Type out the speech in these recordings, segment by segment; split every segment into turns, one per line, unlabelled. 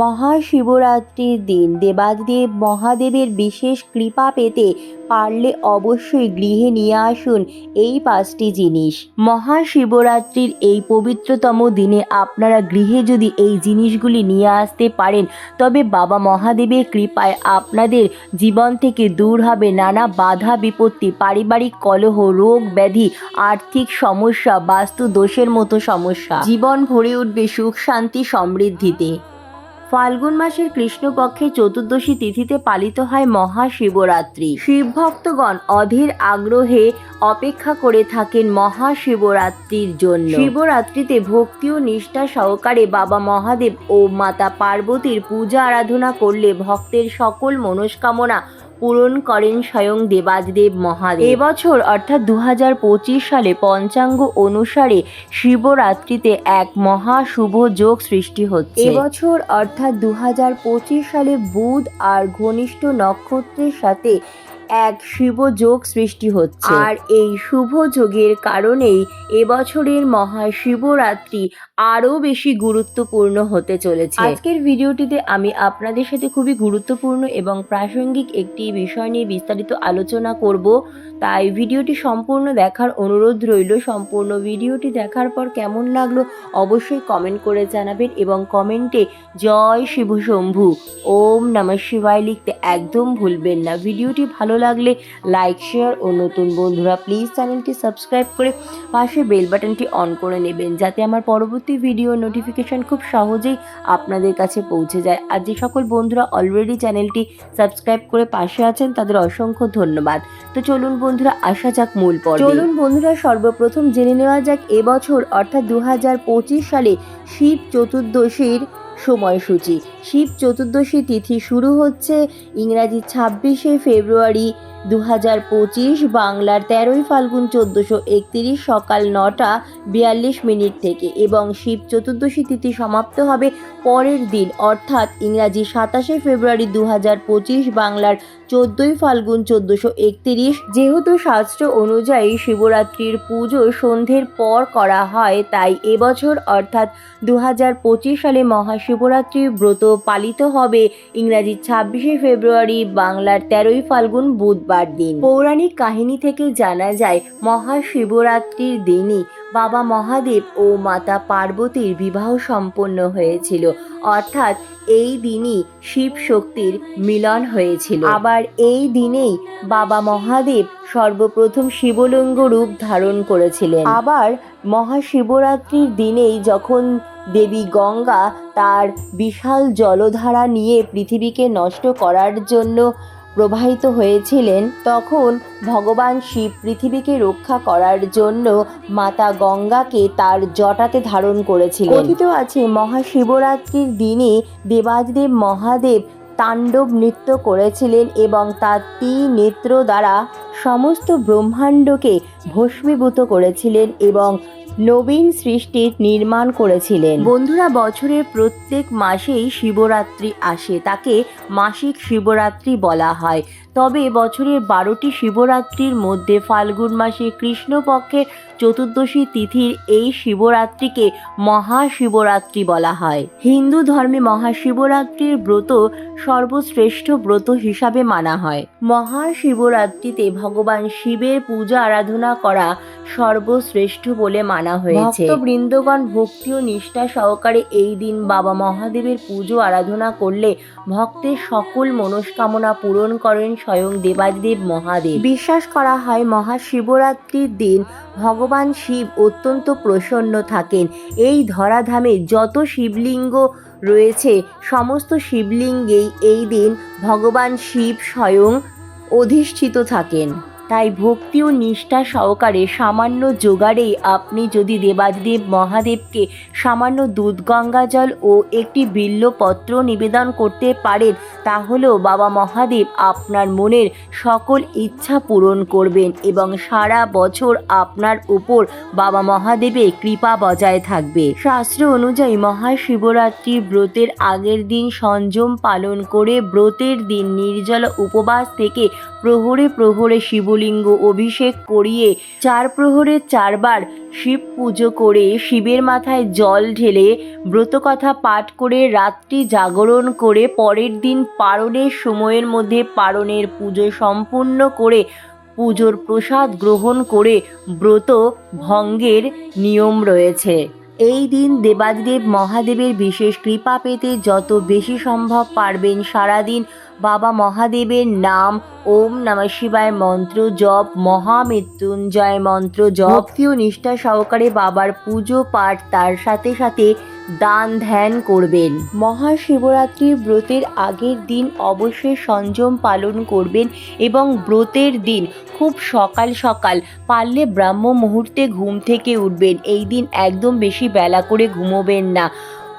মহাশিবরাত্রির দিন দেবাদেব মহাদেবের বিশেষ কৃপা পেতে পারলে অবশ্যই গৃহে নিয়ে আসুন এই পাঁচটি জিনিস। মহাশিবরাত্রির এই পবিত্রতম দিনে আপনারা গৃহে যদি এই জিনিসগুলি নিয়ে আসতে পারেন, তবে বাবা মহাদেবের কৃপায় আপনাদের জীবন থেকে দূর হবে নানা বাধা বিপত্তি, পারিবারিক কলহ, রোগ ব্যাধি, আর্থিক সমস্যা বাস্তু দোষের মতো সমস্যা। জীবন ভরে উঠবে সুখ, শান্তি, সমৃদ্ধিতে। ফাল্গুন মাসের কৃষ্ণপক্ষে চতুর্দশী তিথিতে পালিত হয় মহাশিবরাত্রি। শিব ভক্তগণ অধীর আগ্রহে অপেক্ষা করে থাকেন মহাশিবরাত্রির জন্য। শিবরাত্রিতে ভক্তি ও নিষ্ঠা সহকারে বাবা মহাদেব ও মাতা পার্বতীর পূজা আরাধনা করলে ভক্তের সকল মনস্কামনা পূরণ করেন স্বয়ং দেবাদিদেব মহাদেব। এবছর অর্থাৎ দু হাজার পঁচিশ সালে পঞ্চাঙ্গ অনুসারে শিবরাত্রিতে এক মহা শুভ যোগ সৃষ্টি হচ্ছে। এবছর অর্থাৎ দু হাজার পঁচিশ সালে বুধ আর ঘনিষ্ঠ নক্ষত্রের সাথে এক শুভ যোগ সৃষ্টি হচ্ছে। আর এই শুভ যোগের কারণেই এবছরের মহা শিবরাত্রি আরও বেশি গুরুত্বপূর্ণ হতে চলেছে। আজকের ভিডিওটিতে আমি আপনাদের সাথে খুবই গুরুত্বপূর্ণ এবং প্রাসঙ্গিক একটি বিষয় নিয়ে বিস্তারিত আলোচনা করব। তাই ভিডিওটি সম্পূর্ণ দেখার অনুরোধ রইল। সম্পূর্ণ ভিডিওটি দেখার পর কেমন লাগল অবশ্যই কমেন্ট করে জানাবেন এবং কমেন্টে জয় শিব শম্ভু। ওম নমঃ শিবায় লিখতে একদম ভুলবেন না। ভিডিওটি ভালো লাগলে লাইক শেয়ার ও নতুন বন্ধুরা প্লিজ চ্যানেলটি সাবস্ক্রাইব করে পাশে বেল বাটনটি অন করে নেবেন যাতে আমার পরবর্তী ভিডিও নোটিফিকেশন খুব সহজেই আপনাদের কাছে পৌঁছে যায়। আর যে সকল বন্ধুরা অলরেডি চ্যানেলটি সাবস্ক্রাইব করে পাশে আছেন তাদের অসংখ্য ধন্যবাদ। তো চলুন বন্ধুরা, আসা যাক মূল পর্ব। চলুন বন্ধুরা, সর্বপ্রথম জেনে নেওয়া যাক, এবছর অর্থাৎ দু হাজার পঁচিশ সালে শিব চতুর্দশীর সময়সূচি। শিব চতুর্দশী তিথি শুরু হচ্ছে ইংরাজি ছাব্বিশে ফেব্রুয়ারি দু হাজার পঁচিশ বাংলার তেরোই ফাল্গুন চোদ্দোশো একত্রিশ সকাল নটা বিয়াল্লিশ মিনিট থেকে এবং শিব চতুর্দশী তিথি সমাপ্ত হবে পরের দিন, অর্থাৎ ইংরাজি সাতাশে ফেব্রুয়ারি দু হাজার পঁচিশ বাংলার চোদ্দোই ফাল্গুন চোদ্দোশো একত্রিশ। যেহেতু শাস্ত্র অনুযায়ী শিবরাত্রির পুজো সন্ধ্যের পর করা হয়, তাই এবছর অর্থাৎ দু হাজার পঁচিশ সালে মহাশিবরাত্রির ব্রত পালিত হবে। ইংরাজি ছাব্বিশে ফেব্রুয়ারি, বাংলার তেরোই ফাল্গুন বুধবার দিন। পৌরাণিক কাহিনী থেকে জানা যায়, মহাশিবরাত্রির দিনই বাবা মহাদেব ও মাতা পার্বতীর বিবাহ সম্পন্ন হয়েছিল। অর্থাৎ এই দিনই শিব শক্তির মিলন হয়েছিল। আবার এই দিনেই বাবা মহাদেব সর্বপ্রথম শিবলিঙ্গ রূপ ধারণ করেছিলেন। আবার মহাশিবরাত্রির দিনেই যখন দেবী গঙ্গা তার বিশাল জলধারা নিয়ে পৃথিবীকে নষ্ট করার জন্য প্রবাহিত হয়েছিলেন, তখন ভগবান শিব পৃথিবীকে রক্ষা করার জন্য মাতা গঙ্গাকে তার জটাতে ধারণ করেছিলেন। কথিত আছে, মহাশিবরাত্রির দিনে দেবাদিদেব মহাদেব তাণ্ডব নৃত্য করেছিলেন এবং তার তিন নেত্র দ্বারা সমস্ত ব্রহ্মাণ্ডকে ভস্মীভূত করেছিলেন এবং নবীন সৃষ্টির নির্মাণ করেছিলেন। বন্ধুরা, বছরের প্রত্যেক মাসেই শিবরাত্রি আসে, তাকে মাসিক শিবরাত্রি বলা হয়। তবে বছরের বারোটি শিবরাত্রির মধ্যে ফাল্গুন মাসে কৃষ্ণপক্ষের চতুর্দশী তিথির এই শিবরাত্রিকে মহাশিবরাত্রি বলা হয়। হিন্দু ধর্মে মহাশিবরাত্রির ব্রত সর্বশ্রেষ্ঠ ব্রত হিসাবে মানা হয়। মহাশিবরাত্রিতে ভগবান শিবের পূজা আরাধনা করা সর্বশ্রেষ্ঠ বলে মানা হয়েছে। বৃন্দগণ ভক্তি ও নিষ্ঠা সহকারে এই দিন বাবা মহাদেবের পুজো আরাধনা করলে ভক্তের সকল মনস্কামনা পূরণ করেন স্বয়ং দেবাদেব মহাদেব। বিশ্বাস করা হয়, মহাশিবরাত্রির দিন ভগবান শিব অত্যন্ত প্রসন্ন থাকেন। এই ধরাধামে যত শিবলিঙ্গ রয়েছে, সমস্ত শিবলিঙ্গেই এই দিন ভগবান শিব স্বয়ং অধিষ্ঠিত থাকেন। তাই ভক্তি ও নিষ্ঠা সহকারে সামান্য জোগাড়েই আপনি যদি দেবাদিদেব মহাদেবকে সামান্য দুধ গঙ্গা জল ও একটি বিল্লপত্র নিবেদন করতে পারেন, তাহলেও বাবা মহাদেব আপনার মনের সকল ইচ্ছা পূরণ করবেন এবং সারা বছর আপনার উপর বাবা মহাদেবের কৃপা বজায় থাকবে। শাস্ত্র অনুযায়ী মহাশিবরাত্রি ব্রতের আগের দিন সংযম পালন করে ব্রতের দিন নির্জল উপবাস থেকে প্রহরে প্রহরে শিবলিঙ্গ অভিষেক করিয়ে চার প্রহরে চারবার শিব পুজো করে শিবের মাথায় জল ঢেলে ব্রতকথা পাঠ করে রাত্রি জাগরণ করে পরের দিন পারণের সময়ের মধ্যে পারণের পুজো সম্পূর্ণ করে পুজোর প্রসাদ গ্রহণ করে ব্রত ভঙ্গের নিয়ম রয়েছে। এই দিন দেবাদিদেব মহাদেবের বিশেষ কৃপা পেতে যত বেশি সম্ভব পারবেন সারাদিন বাবা মহাদেবের নাম ওম নমঃ শিবায় মন্ত্র জপ মহামৃত্যুঞ্জয় মন্ত্র জপ। ও নিষ্ঠা সহকারে বাবার পুজো পাঠ তার সাথে সাথে দান ধ্যান করবেন। মহাশিবরাত্রি ব্রতের আগের দিন অবশ্যই সংযম পালন করবেন এবং ব্রতের দিন খুব সকাল সকাল পারলে ব্রাহ্ম মুহূর্তে ঘুম থেকে উঠবেন। এই দিন একদম বেশি বেলা করে ঘুমোবেন না।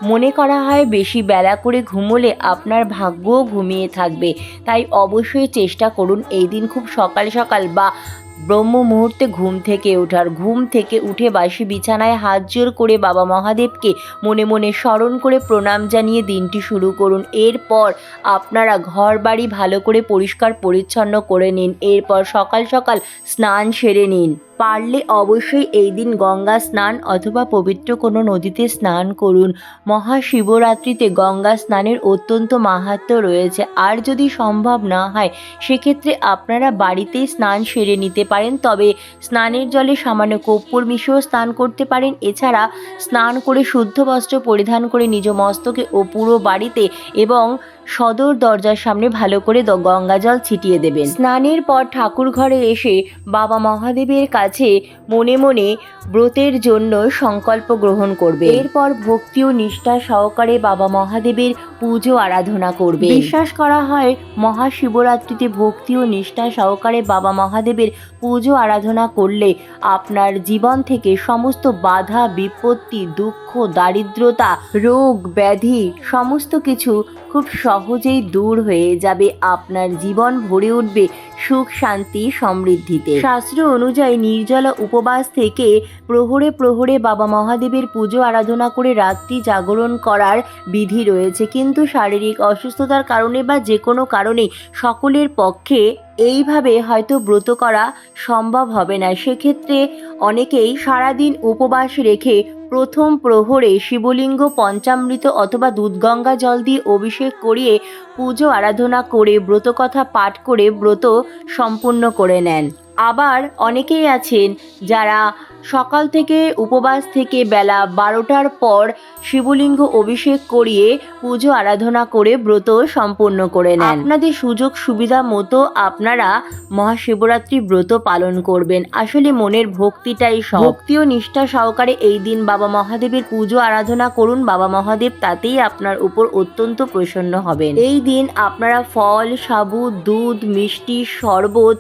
মনে করা হয় বেশি বেলা করে ঘুমোলে আপনার ভাগ্যও ঘুমিয়ে থাকবে। তাই অবশ্যই চেষ্টা করুন এই দিন খুব সকাল সকাল বা ব্রহ্ম মুহূর্তে ঘুম থেকে ওঠার। ঘুম থেকে উঠে বাসি বিছানায় হাত জোর করে বাবা মহাদেবকে মনে মনে স্মরণ করে প্রণাম জানিয়ে দিনটি শুরু করুন। এরপর আপনারা ঘর বাড়ি ভালো করে পরিষ্কার পরিচ্ছন্ন করে নিন। এরপর সকাল সকাল স্নান সেরে নিন। পারলে অবশ্যই এই দিন গঙ্গা স্নান অথবা পবিত্র কোনো নদীতে স্নান করুন। মহাশিবরাত্রিতে গঙ্গা স্নানের অত্যন্ত মাহাত্ম্য রয়েছে। আর যদি সম্ভব না হয়, সেক্ষেত্রে আপনারা বাড়িতেই স্নান সেরে নিতে পারেন। তবে স্নানের জলে সামান্য কর্পূর মিশিয়েও স্নান করতে পারেন। এছাড়া স্নান করে শুদ্ধ বস্ত্র পরিধান করে নিজ মস্তকে ও পুরো বাড়িতে এবং সদর দরজার সামনে ভালো করে গঙ্গা জল ছিটিয়ে দেবেন। স্নানের পর ঠাকুর ঘরে এসে বাবা মহাদেবের কাছে মনে মনে ব্রতের জন্য সংকল্প গ্রহণ করবে এরপর ভক্তি ও নিষ্ঠা সহকারে বাবা মহাদেবের পুজো আরাধনা করবে বিশ্বাস করা হয় মহাশিবরাত্রিতে ভক্তি ও নিষ্ঠা সহকারে বাবা মহাদেবের পুজো আরাধনা করলে আপনার জীবন থেকে সমস্ত বাধা, বিপত্তি, দুঃখ, দারিদ্রতা, রোগ, ব্যাধি, সমস্ত কিছু খুব সহজেই দূর হয়ে যাবে, আপনার জীবন ভরে উঠবে সুখ, শান্তি, সমৃদ্ধিতে। শাস্ত্র অনুযায়ী নির্জলা উপবাস থেকে প্রহরে প্রহরে বাবা মহাদেবের পুজো, আরাধনা করে রাত্রি জাগরণ করার বিধি রয়েছে। কিন্তু শারীরিক অসুস্থতার কারণে বা যে কোনো কারণে সকলের পক্ষে এইভাবে হয়তো ব্রত করা সম্ভব হবে না। সেক্ষেত্রে অনেকেই সারাদিন উপবাস রেখে প্রথম প্রহরে শিবলিঙ্গ, পঞ্চামৃত অথবা দুধগঙ্গা জল দিয়ে অভিষেক করিয়ে পুজো, আরাধনা করে, ব্রতকথা পাঠ করে ব্রত সম্পূর্ণ করে নেন। আবার অনেকেই আছেন যারা সকাল থেকে উপবাস থেকে বেলা বারোটার পর শিবলিঙ্গ অভিষেক করিয়ে পুজো আরাধনা করে ব্রত সম্পূর্ণ করে নেন। আপনাদের সুযোগ সুবিধা মতো আপনারা মহাশিবরাত্রি ব্রত পালন করবেন। আসলে মনের ভক্তিটাই। ভক্তি ও নিষ্ঠা সহকারে এই দিন বাবা মহাদেবের পুজো আরাধনা করুন। বাবা মহাদেব তাতেই আপনার উপর অত্যন্ত প্রসন্ন হবেন। এই দিন আপনারা ফল, সাবু, দুধ, মিষ্টি, শরবত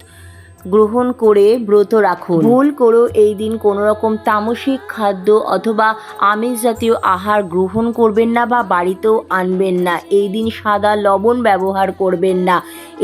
গ্রহণ করে ব্রত রাখুন। ভুল করো এই দিন কোনো রকম তামসিক খাদ্য অথবা আমিষ জাতীয় আহার গ্রহণ করবেন না বা বাড়িতেও আনবেন না। এই দিন সাদা লবণ ব্যবহার করবেন না।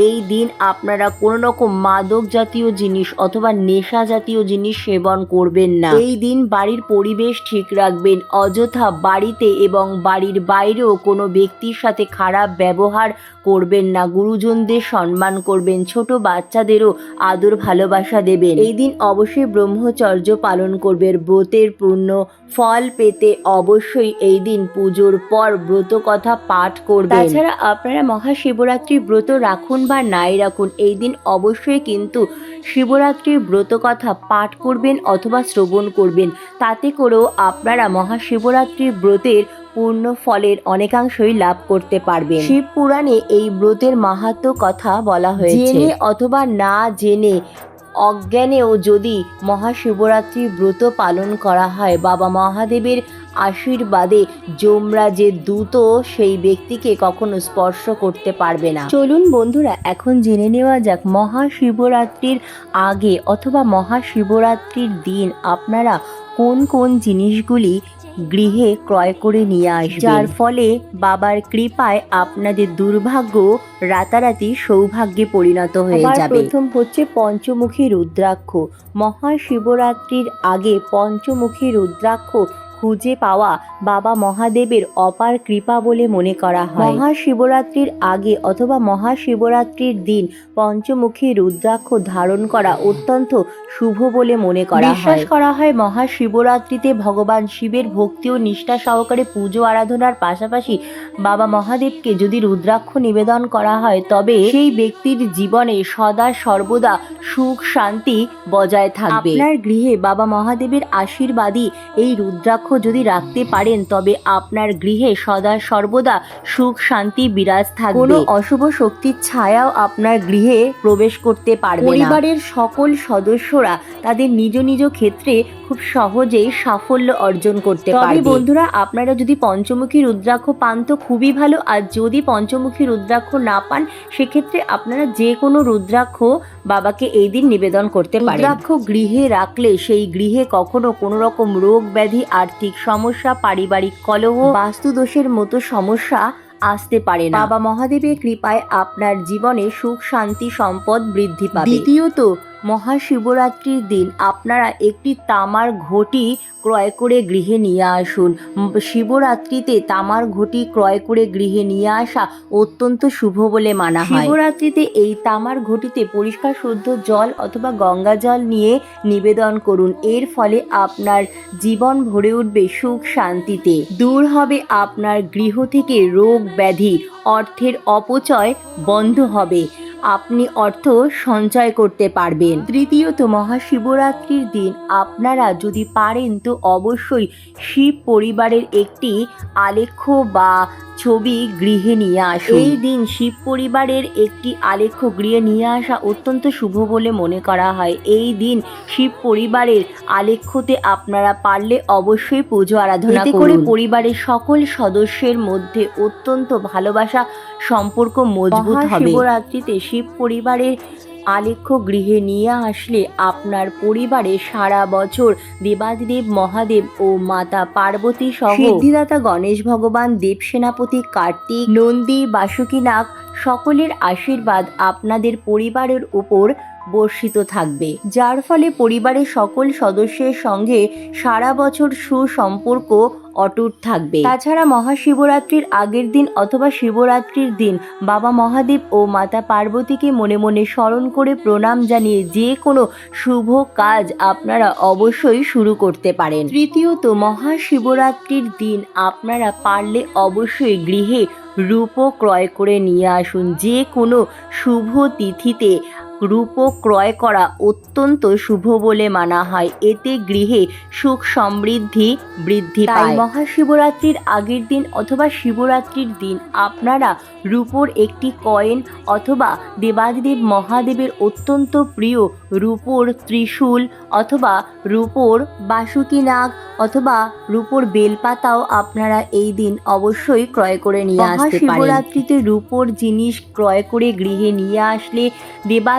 এই দিন আপনারা কোনো রকম মাদক জাতীয় জিনিস অথবা নেশা জাতীয় জিনিস সেবন করবেন না। এই দিন বাড়ির পরিবেশ ঠিক রাখবেন। অযথা বাড়িতে এবং বাড়ির বাইরেও কোনো ব্যক্তির সাথে খারাপ ব্যবহার করবেন না। গুরুজনদের সম্মান করবেন। ছোট বাচ্চাদেরও আদর ভালোবাসা দেবেন। এই দিন অবশ্যই ব্রহ্মচর্য পালন করবেন। ব্রতের পূর্ণ ফল পেতে অবশ্যই এই দিন পুজোর পর ব্রত কথা পাঠ করবেন। তাছাড়া আপনারা মহাশিবরাত্রি ব্রত রাখুন বা নাই রাখুন, এই দিন অবশ্যই কিন্তু শিবরাত্রির ব্রত কথা পাঠ করবেন অথবা শ্রবণ করবেন। তাতে করেও আপনারা মহাশিবরাত্রির ব্রতের পূর্ণ ফলের অনেকাংশই লাভ করতে পারবেন। শিব পুরাণে এই ব্রতের মাহাত্ম্য কথা বলা হয়েছে। জেনে অথবা না জেনে অজ্ঞানেও যদি মহাশিবরাত্রি ব্রত পালন করা হয় বাবা মহাদেবের আশীর্বাদে যমরাজের দূত সেই ব্যক্তিকে কখনো স্পর্শ করতে পারবে না। চলুন বন্ধুরা এখন জেনে নেওয়া যাক মহাশিবরাত্রির আগে অথবা মহাশিবরাত্রির দিন আপনারা কোন কোন জিনিসগুলি গৃহে ক্রয় করে নিয়ে আসবে যার ফলে বাবার কৃপায় আপনাদের দুর্ভাগ্য রাতারাতি সৌভাগ্যে পরিণত হয়ে যাবে। প্রথম হচ্ছে পঞ্চমুখী রুদ্রাক্ষ। মহাশিবরাত্রির আগে পঞ্চমুখী রুদ্রাক্ষ খুঁজে পাওয়া বাবা মহাদেবের অপার কৃপা বলে মনে করা হয়। মহাশিবরাত্রির আগে অথবা মহাশিবরাত্রির দিন পঞ্চমুখী রুদ্রাক্ষ ধারণ করা অত্যন্ত শুভ বলে মনে করা বিশ্বাস করা হয় মহাশিবরাত্রিতে ভগবান শিবের ভক্তি ও নিষ্ঠা সহকারে পুজো আরাধনার পাশাপাশি বাবা মহাদেবকে যদি রুদ্রাক্ষ নিবেদন করা হয় তবে সেই ব্যক্তির জীবনে সদা সর্বদা সুখ শান্তি বজায় থাকবে। আপনার গৃহে বাবা মহাদেবের আশীর্বাদই এই রুদ্রাক্ষ যদি রাখতে পারেন তবে আপনার গৃহে সদা সর্বদা সুখ শান্তি বিরাজ থাকবে। কোনো অশুভ শক্তির ছায়াও আপনার গৃহে প্রবেশ করতে পারবে পরিবারের সকল সদস্যরা তাদের নিজ নিজ ক্ষেত্রে খুব সহজেই সাফল্য অর্জন করতে পারবে। বন্ধুরা আপনারা যদি পঞ্চমুখী রুদ্রাক্ষ পান তো খুবই ভালো আর যদি পঞ্চমুখী রুদ্রাক্ষ না পান সেক্ষেত্রে আপনারা যে কোনো রুদ্রাক্ষ বাবাকে এই দিন নিবেদন করতে পারেন। রুদ্রাক্ষ গৃহে রাখলে সেই গৃহে কখনো কোনো রকম রোগ ব্যাধি আর্থিক সমস্যা পারিবারিক কলহ বাস্তু দোষের মতো সমস্যা আসতে পারে না। বাবা মহাদেবের কৃপায় আপনার জীবনে সুখ শান্তি সম্পদ বৃদ্ধি পাবে। দ্বিতীয়ত মহাশিবরাত্রির দিন আপনারা একটি তামার ঘটি ক্রয় করে গৃহে নিয়ে আসুন। শিবরাত্রিতে তামার ঘটি ক্রয় করে গৃহে নিয়ে আসা অত্যন্ত শুভ বলে মানা হয়। শিবরাত্রিতে এই তামার ঘটিতে পরিষ্কার শুদ্ধ জল অথবা গঙ্গা জল নিয়ে নিবেদন করুন। এর ফলে আপনার জীবন ভরে উঠবে সুখ শান্তিতে। দূর হবে আপনার গৃহ থেকে রোগ ব্যাধি। অর্থের অপচয় বন্ধ হবে। আপনি অর্থ সঞ্চয় করতে পারবেন। তৃতীয়ত মহাশিবরাত্রির দিন আপনারা যদি পারেন তো অবশ্যই শিব পরিবারের একটি আলেখ্য বা ছবি গৃহে নিয়ে আসুন। এই দিন শিব পরিবারের একটি আলেখ্য গৃহে নিয়ে আসা অত্যন্ত শুভ বলে মনে করা হয়। এই দিন শিব পরিবারের আলেখ্যতে আপনারা পারলে অবশ্যই পুজো আরাধনা করে পরিবারের সকল সদস্যের মধ্যে অত্যন্ত ভালোবাসা সম্পর্ক মজবুত হবে। শিবরাত্রিতে শিব পরিবারের আলেখ্য গৃহে নিয়ে আসলে আপনার পরিবারে সারা বছর দেবাদিদেব মহাদেব ও মাতা পার্বতী সহ সিদ্ধিদাতা গণেশ ভগবান দেব সেনাপতি কার্তিক নন্দী বাসুকীনাগ সকলের আশীর্বাদ আপনাদের পরিবারের উপর বর্ষিত থাকবে। যার ফলে পরিবারের সকল সদস্যের সঙ্গে সারা বছর সুসম্পর্ক অটুট থাকবে। তাছাড়া মহাশিবরাত্রির আগের দিন অথবা শিবরাত্রির দিন বাবা মহাদেব ও মাতা পার্বতীকে মনে মনে স্মরণ করে প্রণাম জানিয়ে যে কোনো শুভ কাজ আপনারা অবশ্যই শুরু করতে পারেন। তৃতীয়ত, মহাশিবরাত্রির দিন আপনারা পারলে অবশ্যই গৃহে রূপ ক্রয় করে নিয়ে আসুন। যে কোনো শুভ তিথিতে রূপ ক্রয় করা অত্যন্ত শুভ বলে মানা হয়। এতে গৃহে সুখ সমৃদ্ধি বৃদ্ধি পায়। মহাশিবরাত্রির আগের দিন অথবা শিবরাত্রির দিন আপনারা রূপোর একটি কয়েন অথবা দেবাদিদেব মহাদেবের অত্যন্ত প্রিয় রূপোর ত্রিশূল অথবা রূপোর বাসুকি নাগ অথবা রূপোর বেলপাতাও আপনারা এই দিন অবশ্যই ক্রয় করে নিয়ে আসতে পারেন। মহাশিবরাত্রিতে রূপোর জিনিস ক্রয় করে গৃহে নিয়ে আসলে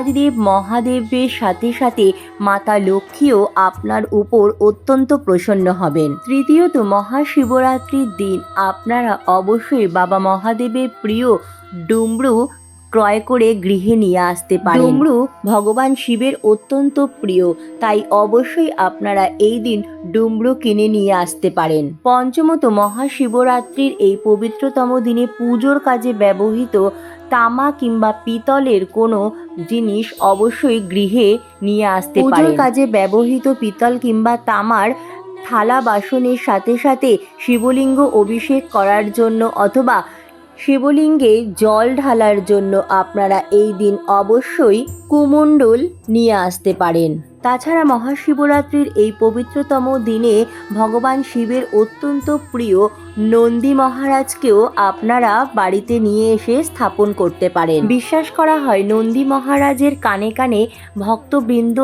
দেবাদিদেব মহাদেবের সাথে সাথে মাতা লক্ষ্মীও আপনার উপর অত্যন্ত প্রসন্ন হবেন। তৃতীয়ত মহাশিবরাত্রির দিন আপনারা অবশ্যই বাবা মহাদেবের প্রিয় ডুমরু ক্রয় করে গৃহে নিয়ে আসতে পারেন। ডুমরু ভগবান শিবের অত্যন্ত প্রিয় তাই অবশ্যই আপনারা এই দিন ডুমরু কিনে নিয়ে আসতে পারেন। পঞ্চমত মহাশিবরাত্রির এই পবিত্রতম দিনে পুজোর কাজে ব্যবহৃত তামা কিংবা পিতলের কোনো জিনিস অবশ্যই গৃহে নিয়ে আসতে পারেন। কাজে ব্যবহৃত পিতল কিংবা তামার থালা বাসনের সাথে সাথে শিবলিঙ্গ অভিষেক করার জন্য অথবা শিবলিঙ্গে জল ঢালার জন্য আপনারা এই দিন অবশ্যই কুমণ্ডল নিয়ে আসতে পারেন। তাছাড়া মহাশিবরাত্রির এই পবিত্রতম দিনে ভগবান শিবের অত্যন্ত প্রিয় নন্দী মহারাজকেও আপনারা বাড়িতে নিয়ে এসে স্থাপন করতে পারেন। বিশ্বাস করা হয়, নন্দী মহারাজের কানে কানে ভক্তবৃন্দ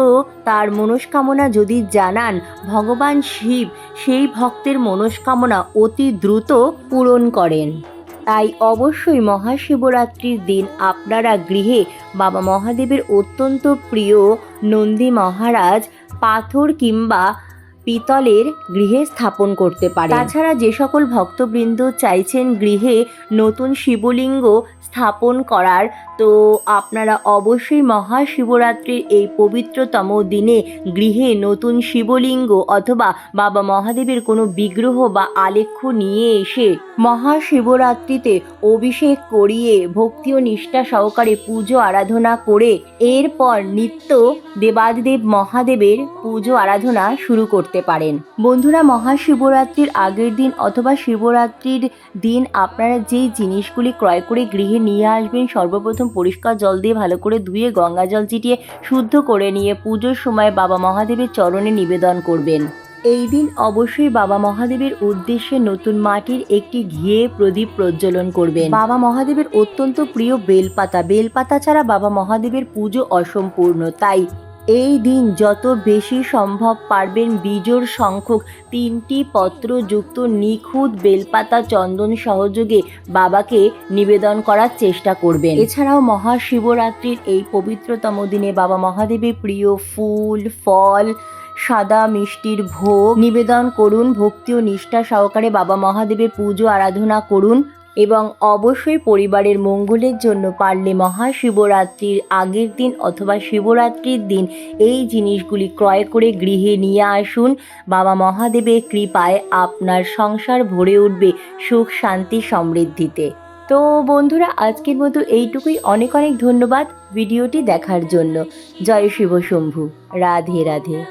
তার মনস্কামনা যদি জানান, ভগবান শিব সেই ভক্তের মনস্কামনা অতি দ্রুত পূরণ করেন। তাই অবশ্যই মহাশিবরাত্রির দিন আপনারা গৃহে বাবা মহাদেবের অত্যন্ত প্রিয় নন্দী মহারাজ পাথর কিংবা পিতলের গৃহে স্থাপন করতে পারে তাছাড়া যে সকল ভক্তবৃন্দ চাইছেন গৃহে নতুন শিবলিঙ্গ স্থাপন করার, তো আপনারা অবশ্যই মহাশিবরাত্রির এই পবিত্রতম দিনে গৃহে নতুন শিবলিঙ্গ অথবা বাবা মহাদেবের কোনো বিগ্রহ বা আলেখ্য নিয়ে এসে মহাশিবরাত্রিতে অভিষেক করিয়ে ভক্তি ও নিষ্ঠা সহকারে পুজো আরাধনা করে, এরপর নিত্য দেবাদিদেব মহাদেবের পুজো আরাধনা শুরু করতে পারেন। বন্ধুরা, মহাশিবরাত্রির আগের দিন অথবা শিবরাত্রির দিন আপনারা যেই জিনিসগুলি ক্রয় করে গৃহে নিয়ে আসবেন, সর্বপ্রথম পরিষ্কার জল দিয়ে ভালো করে ধুয়ে, গঙ্গা জল ছিটিয়ে, শুদ্ধ করে নিয়ে পুজোর সময় বাবা মহাদেবের চরণে নিবেদন করবেন। এই দিন অবশ্যই বাবা মহাদেবের উদ্দেশ্যে নতুন মাটির একটি ঘিয়ে প্রদীপ প্রজ্বলন করবেন। বাবা মহাদেবের অত্যন্ত প্রিয় বেলপাতা। বেলপাতা ছাড়া বাবা মহাদেবের পুজো অসম্পূর্ণ। তাই এই দিন যত বেশি সম্ভব পারবেন বীজোর সংখ্যক তিনটি পত্রযুক্ত নিখুঁত বেলপাতা চন্দন সহযোগে বাবাকে নিবেদন করার চেষ্টা করবেন। এছাড়াও মহাশিবরাত্রির এই পবিত্রতম দিনে বাবা মহাদেবের প্রিয় ফুল, ফল, সাদা মিষ্টির ভোগ নিবেদন করুন, ভক্তি ও নিষ্ঠা সহকারে বাবা মহাদেবের পুজো আরাধনা করুন। এবং অবশ্যই পরিবারের মঙ্গলের জন্য পারলে মহাশিবরাত্রির আগের দিন অথবা শিবরাত্রির দিন এই জিনিসগুলি ক্রয় করে গৃহে নিয়ে আসুন। বাবা মহাদেবের কৃপায় আপনার সংসার ভরে উঠবে সুখ, শান্তি, সমৃদ্ধিতে। তো বন্ধুরা, আজকের মতো এইটুকুই। অনেক অনেক ধন্যবাদ ভিডিওটি দেখার জন্য। জয় শিব শম্ভু রাধে রাধে।